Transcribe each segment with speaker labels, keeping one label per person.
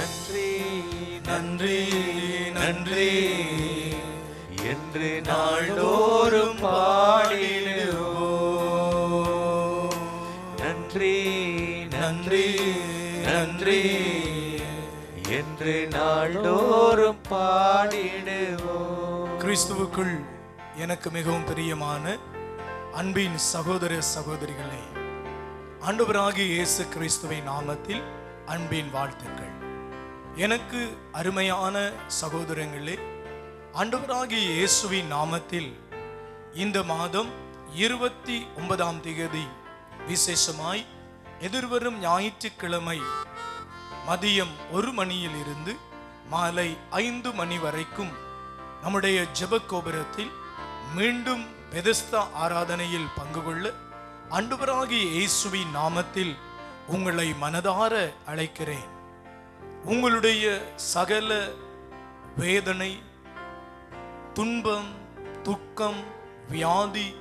Speaker 1: நன்றி நன்றி நன்றி. என்று நாள்தோறும் பாடினோ நன்றி நன்றி நன்றி. என்று நாள்தோறும் பாடிடுவோ
Speaker 2: கிறிஸ்துவுக்குள் எனக்கு மிகவும் பிரியமான அன்பின் சகோதர சகோதரிகளே ஆண்டவராகிய இயேசு கிறிஸ்துவின் நாமத்தில் அன்பின் வாழ்த்துக்கள். எனக்கு அருமையான சகோதரங்களே ஆண்டவராகிய இயேசுவின் நாமத்தில் இந்த மாதம் இருபத்தி ஒன்பதாம் தேதி விசேஷமாய் எதிர்வரும் ஞாயிற்றுக்கிழமை மதியம் ஒரு மணியில் இருந்து மாலை ஐந்து மணி வரைக்கும் நம்முடைய ஜெபகோபுரத்தில் மீண்டும் பெதஸ்தா ஆராதனையில் பங்கு கொள்ள அண்டுவராகி இயேசுவின் நாமத்தில் உங்களை மனதார அழைக்கிறேன். உங்களுடைய சகல வேதனை துன்பம் துக்கம் வியாதி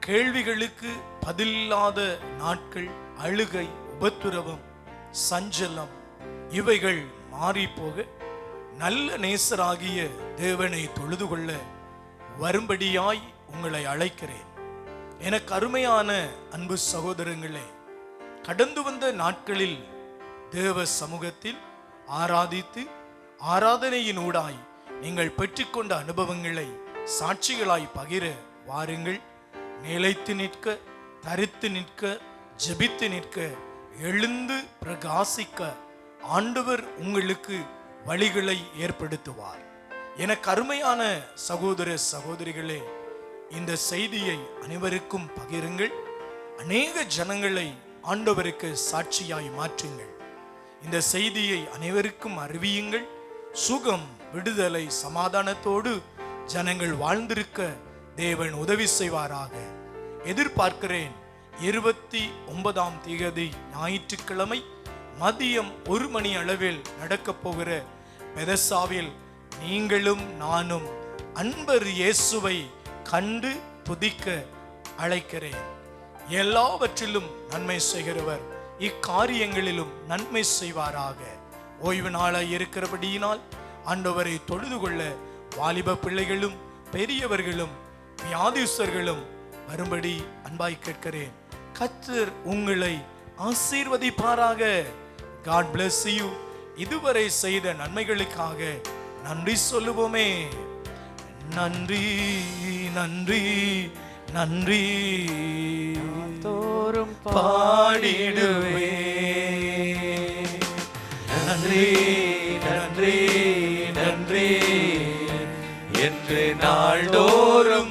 Speaker 2: கேள்விகளுக்கு பதிலில்லாத நாட்கள் அழுகை உபத்திரவம் சஞ்சலம் இவைகள் மாறிப்போக நல்ல நேசராகிய தேவனை தொழுது கொள்ள வரும்படியாய் உங்களை அழைக்கிறேன். எனக்கு அருமையான அன்பு சகோதரங்களே கடந்து வந்த நாட்களில் தேவ சமூகத்தில் ஆராதித்து ஆராதனையினூடாய் நீங்கள் பெற்றுக்கொண்ட அனுபவங்களை சாட்சிகளாய் பகிர வாருங்கள். நிலைத்து நிற்க தரித்து நிற்க ஜெபித்து நிற்க எழுந்து பிரகாசிக்க ஆண்டவர் உங்களுக்கு வழிகளை ஏற்படுத்துவார். என கருமையான சகோதர சகோதரிகளே இந்த செய்தியை அனைவருக்கும் பகிருங்கள். அநேக ஜனங்களை ஆண்டவருக்கு சாட்சியாய் மாற்றுங்கள். இந்த செய்தியை அனைவருக்கும் அறிவியுங்கள். சுகம் விடுதலை சமாதானத்தோடு ஜனங்கள் வாழ்ந்திருக்க தேவன் உதவி செய்வாராக. எதிர்பார்க்கிறேன் இருபத்தி ஒன்பதாம் தேதி ஞாயிற்றுக்கிழமை மதியம் ஒரு மணி அளவில் நடக்கப் போகிற பெதசாவில் நீங்களும் நானும் அன்பர் இயேசுவை கண்டு துதிக்க அழைக்கிறேன். எல்லாவற்றிலும் நன்மை செய்கிறவர் இக்காரியங்களிலும் நன்மை செய்வாராக. ஓய்வு நாளாய் இருக்கிறபடியினால் ஆண்டவரை தொழுது கொள்ள வாலிப பிள்ளைகளும் பெரியவர்களும் வியாதிஸ்தர்களும் வரும்படி அன்பாய் கேட்கிறேன். கத்தர் உங்களை ஆசீர்வதிப்பாராக. காட் பிளஸ் யூ இதுவரை செய்த நன்மைகளுக்காக நன்றி சொல்லுவோமே. நன்றி நன்றி. நன்றி.
Speaker 1: தோறும்
Speaker 2: பாடிடுவே.
Speaker 1: நன்றி நன்றி நன்றி. என்று நாள்தோறும்